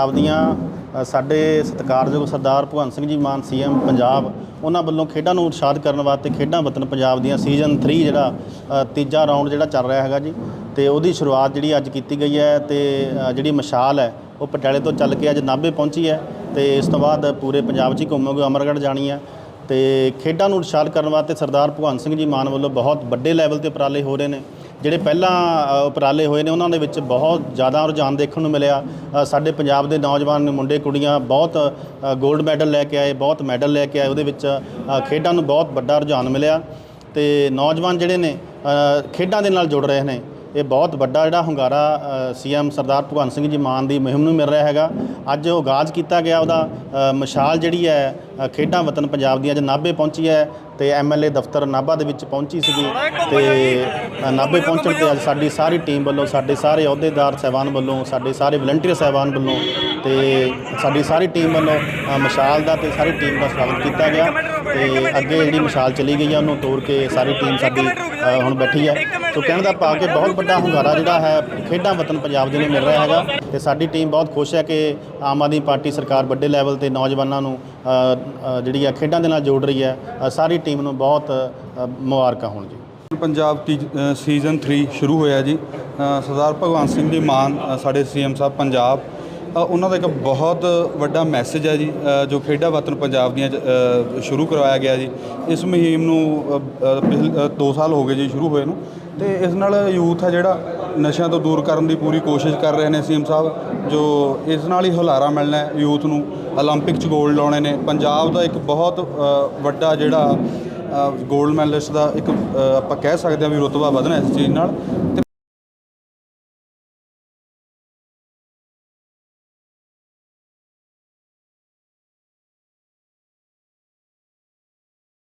ਪੰਜਾਬ ਦੀਆਂ ਸਾਡੇ ਸਤਿਕਾਰਯੋਗ ਸਰਦਾਰ ਭਗਵੰਤ ਸਿੰਘ ਜੀ ਮਾਨ, ਸੀਐਮ ਪੰਜਾਬ, ਉਹਨਾਂ ਵੱਲੋਂ ਖੇਡਾਂ ਨੂੰ ਉਤਸ਼ਾਹਿਤ ਕਰਨ ਵਾਸਤੇ ਖੇਡਾਂ ਵਤਨ ਪੰਜਾਬ ਦੀਆਂ ਸੀਜ਼ਨ 3 ਜਿਹੜਾ ਤੀਜਾ ਰਾਊਂਡ ਜਿਹੜਾ ਚੱਲ ਰਿਹਾ ਹੈਗਾ ਜੀ, ਤੇ ਉਹਦੀ ਸ਼ੁਰੂਆਤ ਜਿਹੜੀ ਅੱਜ ਕੀਤੀ ਗਈ ਹੈ ਤੇ ਜਿਹੜੀ ਮਸ਼ਾਲ ਹੈ, ਉਹ ਪਟਿਆਲੇ ਤੋਂ ਚੱਲ ਕੇ ਅੱਜ ਨਾਭੇ ਪਹੁੰਚੀ ਹੈ, ਤੇ ਇਸ ਤੋਂ ਬਾਅਦ ਪੂਰੇ ਪੰਜਾਬ 'ਚ ਹੀ ਘੁੰਮੋਗੇ, ਅਮਰਗੜ੍ਹ ਜਾਣੀ ਹੈ, ਤੇ ਖੇਡਾਂ ਨੂੰ ਉਤਸ਼ਾਹਿਤ ਕਰਨ ਵਾਸਤੇ ਸਰਦਾਰ ਭਗਵੰਤ ਸਿੰਘ ਜੀ ਮਾਨ ਵੱਲੋਂ ਬਹੁਤ ਵੱਡੇ ਲੈਵਲ ਤੇ ਉਪਰਾਲੇ ਹੋ ਰਹੇ ਨੇ ਜਿਹੜੇ ਪਹਿਲਾਂ ਉਪਰਾਲੇ ਹੋਏ ਨੇ ਉਹਨਾਂ ਦੇ ਵਿੱਚ ਬਹੁਤ ਜ਼ਿਆਦਾ ਰੁਝਾਨ ਦੇਖਣ ਨੂੰ ਮਿਲਿਆ। ਸਾਡੇ ਪੰਜਾਬ ਦੇ ਨੌਜਵਾਨ ਮੁੰਡੇ ਕੁੜੀਆਂ ਬਹੁਤ ਅ, 골ਡ ਮੈਡਲ ਲੈ ਕੇ ਆਏ ਬਹੁਤ ਮੈਡਲ ਲੈ ਕੇ ਆਏ। ਉਹਦੇ ਵਿੱਚ ਖੇਡਾਂ ਨੂੰ ਬਹੁਤ ਵੱਡਾ ਰੁਝਾਨ ਮਿਲਿਆ। ਤੇ ਨੌਜਵਾਨ ਜਿਹੜੇ ਨੇ ਖੇਡਾਂ ਦੇ ਨਾਲ ਜੁੜ ਰਹੇ ਨੇ। ਇਹ ਬਹੁਤ ਵੱਡਾ ਜਿਹੜਾ ਹੁੰਗਾਰਾ ਸੀਐਮ ਸਰਦਾਰ ਭਗਵੰਤ ਸਿੰਘ ਜੀ ਮਾਨ ਦੀ ਮੁਹਿੰਮ ਨੂੰ ਮਿਲ ਰਿਹਾ ਹੈਗਾ। ਅੱਜ ਉਹ ਆਗਾਜ਼ ਕੀਤਾ ਗਿਆ ਉਹਦਾ। ਮਸ਼ਾਲ ਜਿਹੜੀ ਹੈ ਖੇਡਾਂ ਵਤਨ ਪੰਜਾਬ ਦੀ ਅੱਜ ਨਾਭੇ ਪਹੁੰਚੀ ਹੈ। ਤੇ ਐਮਐਲਏ ਦਫ਼ਤਰ ਨਾਭਾ ਦੇ ਵਿੱਚ ਪਹੁੰਚੀ ਸੀਗੀ ਤੇ ਨਾਭੇ ਪਹੁੰਚਣ ਤੇ ਅੱਜ ਸਾਡੀ ਸਾਰੀ ਟੀਮ ਵੱਲੋਂ, ਸਾਡੇ ਸਾਰੇ ਅਹੁਦੇਦਾਰ ਸਹਿਬਾਨ ਵੱਲੋਂ, ਸਾਡੇ ਸਾਰੇ ਵਲੰਟੀਅਰ ਸਹਿਬਾਨ ਵੱਲੋਂ ਤੇ ਸਾਡੀ ਸਾਰੀ ਟੀਮ ਵੱਲੋਂ ਮਸ਼ਾਲ ਦਾ ਤੇ ਸਾਰੀ ਟੀਮ ਦਾ ਸਵਾਗਤ ਕੀਤਾ ਗਿਆ ਤੇ ਅੱਗੇ ਜਿਹੜੀ ਮਸ਼ਾਲ ਚਲੀ ਗਈ ਆ, ਉਹਨੂੰ ਤੋੜ ਕੇ ਸਾਰੀ ਟੀਮ ਸਾਡੀ ਹੁਣ ਬੈਠੀ ਹੈ ਸੋ ਕਹਿਣ ਦਾ ਭਾਵ ਕਿ ਬਹੁਤ ਵੱਡਾ ਹੁੰਗਾਰਾ ਜਿਹੜਾ ਹੈ, ਖੇਡਾਂ ਵਤਨ ਪੰਜਾਬ ਦੇ ਨੂੰ ਮਿਲ ਰਿਹਾ ਹੈਗਾ ਤੇ ਸਾਡੀ ਟੀਮ ਬਹੁਤ ਖੁਸ਼ ਹੈ ਕਿ ਆਮ ਆਦਮੀ ਪਾਰਟੀ ਸਰਕਾਰ ਵੱਡੇ ਲੈਵਲ ਤੇ ਨੌਜਵਾਨਾਂ ਨੂੰ ਜਿਹੜੀ ਆ ਖੇਡਾਂ ਦੇ ਨਾਲ ਜੋੜ ਰਹੀ ਹੈ ਸਾਰੀ ਟੀਮ ਨੂੰ ਬਹੁਤ ਮੁਬਾਰਕਾਂ ਹੋਣ ਜੀ। ਪੰਜਾਬ ਟੀ- ਸੀਜ਼ਨ 3 ਸ਼ੁਰੂ ਹੋਇਆ ਜੀ। ਸਰਦਾਰ ਭਗਵੰਤ ਸਿੰਘ ਜੀ ਮਾਨ ਅ, ਸਾਡੇ ਸੀਐਮ ਸਾਹਿਬ ਪੰਜਾਬ। ਉਹਨਾਂ ਦਾ ਇੱਕ ਬਹੁਤ ਵੱਡਾ ਮੈਸੇਜ ਹੈ ਜੀ ਜੋ ਖੇਡਾਂ ਵਤਨ ਪੰਜਾਬ ਦੀਆਂ ਸ਼ੁਰੂ ਕਰਵਾਇਆ ਗਿਆ ਜੀ। ਇਸ ਮੁਹਿੰਮ ਨੂੰ ਪਿਛਲੇ 2 ਸਾਲ ਹੋ ਗਏ ਜੀ ਸ਼ੁਰੂ ਹੋਏ ਨੂੰ। ਤੇ ਇਸ ਨਾਲ ਯੂਥ ਹੈ ਜਿਹੜਾ ਨਸ਼ਿਆਂ ਤੋਂ ਦੂਰ ਕਰਨ ਦੀ ਪੂਰੀ ਕੋਸ਼ਿਸ਼ ਕਰ ਰਹੇ ਨੇ ਸੀਐਮ ਸਾਹਿਬ। ਜੋ ਇਸ ਨਾਲ ਹੀ ਹੁਲਾਰਾ ਮਿਲਣਾ ਯੂਥ ਨੂੰ। 올림픽 'ਚ 골ਡ ਲਾਉਣੇ ਨੇ। ਪੰਜਾਬ ਦਾ ਇੱਕ ਬਹੁਤ ਵੱਡਾ ਜਿਹੜਾ 골ਡ ਮੈਡਲਿਸਟ ਦਾ ਇੱਕ ਆਪਾਂ ਕਹਿ ਸਕਦੇ ਹਾਂ ਵੀ ਰੁਤਬਾ ਵਧਣਾ ਇਸ ਚੀਜ਼ ਨਾਲ।